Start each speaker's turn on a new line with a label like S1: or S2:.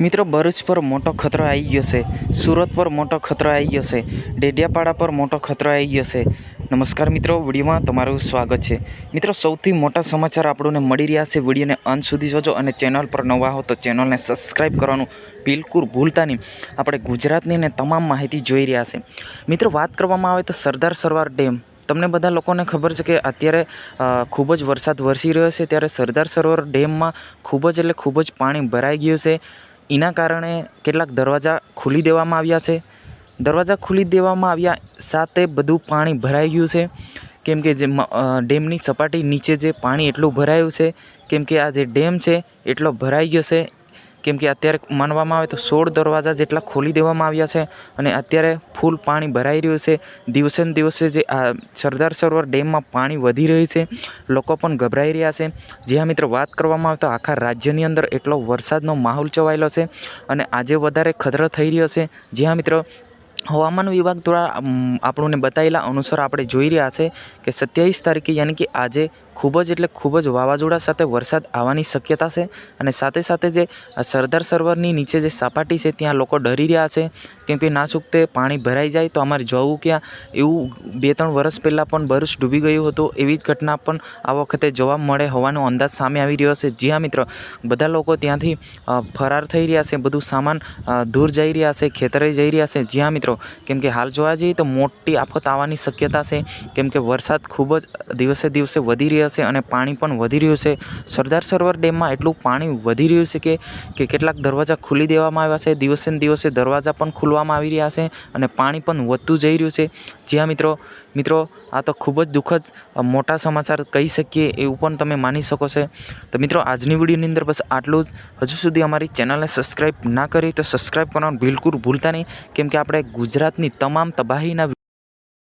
S1: મિત્રો, ભરૂચ પર મોટો ખતરો આવી ગયો છે. સુરત પર મોટો ખતરો આવી ગયો છે. ડેડિયાપાડા પર મોટો ખતરો આવી ગયો છે. નમસ્કાર મિત્રો, વિડીયોમાં તમારું સ્વાગત છે. મિત્રો, સૌથી મોટા સમાચાર આપણને મળી રહ્યા છે. વિડીયોને અંત સુધી જોજો અને ચેનલ પર નવા હો તો ચેનલને સબસ્ક્રાઈબ કરવાનું બિલકુલ ભૂલતા નહીં. આપણે ગુજરાતની અને તમામ માહિતી જોઈ રહ્યા છે. મિત્રો, વાત કરવામાં આવે તો સરદાર સરોવર ડેમ. તમને બધા લોકોને ખબર છે કે અત્યારે ખૂબ જ વરસાદ વરસી રહ્યો છે. ત્યારે સરદાર સરોવર ડેમમાં ખૂબ જ એટલે ખૂબ જ પાણી ભરાઈ ગયું છે. એના કારણે કેટલાક દરવાજા ખોલી દેવામાં આવ્યા છે. દરવાજા ખોલી દેવામાં આવ્યા સાથે બધું પાણી ભરાઈ ગયું છે. કેમ કે જે ડેમની સપાટી નીચે જે પાણી એટલું ભરાયું છે, કેમ કે આ જે ડેમ છે, એટલો ભરાઈ ગયો છે કેમ કે અત્યારે માનવામાં આવે તો સોળ દરવાજા જેટલા ખોલી દેવામાં આવ્યા છે અને અત્યારે ફૂલ પાણી ભરાઈ રહ્યું છે. દિવસે ને દિવસે જે આ સરદાર સરોવર ડેમમાં પાણી વધી રહ્યું છે, લોકો પણ ગભરાઈ રહ્યા છે. જ્યાં મિત્રો વાત કરવામાં આવે તો આખા રાજ્યની અંદર એટલો વરસાદનો માહોલ ચવાયેલો છે અને આજે વધારે ખતરો થઈ રહ્યો છે. જ્યાં મિત્રો હવામાન વિભાગ દ્વારા આપણને બતાવેલા અનુસાર આપણે જોઈ રહ્યા છે કે સત્યાવીસ તારીખે યાની કે આજે ખૂબ જ એટલે ખૂબ જ વાવાઝોડા સાથે વરસાદ આવવાની શક્યતા છે અને સાથે સાથે જે સરદાર સરોવરની નીચે જે સપાટી છે ત્યાં લોકો ડરી રહ્યા છે. કેમ કે ના ચૂકતે પાણી ભરાઈ જાય તો અમારે જવું ક્યાં? એવું બે ત્રણ વર્ષ પહેલાં પણ બરસ ડૂબી ગયું હતું. એવી જ ઘટના પણ આ વખતે જોવા મળે હોવાનો અંદાજ સામે આવી રહ્યો છે. જ્યાં મિત્રો, બધા લોકો ત્યાંથી ફરાર થઈ રહ્યા છે. બધું સામાન દૂર જઈ રહ્યા છે, ખેતરે જઈ રહ્યા છે. જ્યાં મિત્રો, કેમ કે હાલ જોવા જઈએ તો મોટી આફત આવવાની શક્યતા છે. કેમ કે વરસાદ ખૂબ જ દિવસે દિવસે વધી રહ્યો છે અને પાણી પણ વધી રહ્યું છે. સરદાર સરોવર ડેમમાં એટલું પાણી વધી રહ્યું છે કે કે કેટલાક દરવાજા ખોલી દેવામાં આવ્યા છે. દિવસે ને દિવસે દરવાજા પણ ખોલવામાં આવી રહ્યા છે અને પાણી પણ વધતું જઈ રહ્યું છે. જ્યાં મિત્રો મિત્રો, આ તો ખૂબ જ દુઃખદ મોટા સમાચાર કહી શકીએ એવું પણ તમે માની શકો છો. તો મિત્રો, આજની વિડીયોની અંદર બસ આટલું જ. હજુ સુધી અમારી ચેનલને સબસ્ક્રાઈબ ના કરી તો સબસ્ક્રાઈબ કરવાનું બિલકુલ ભૂલતા નહીં. કેમ કે આપણે ગુજરાતની તમામ તબાહીના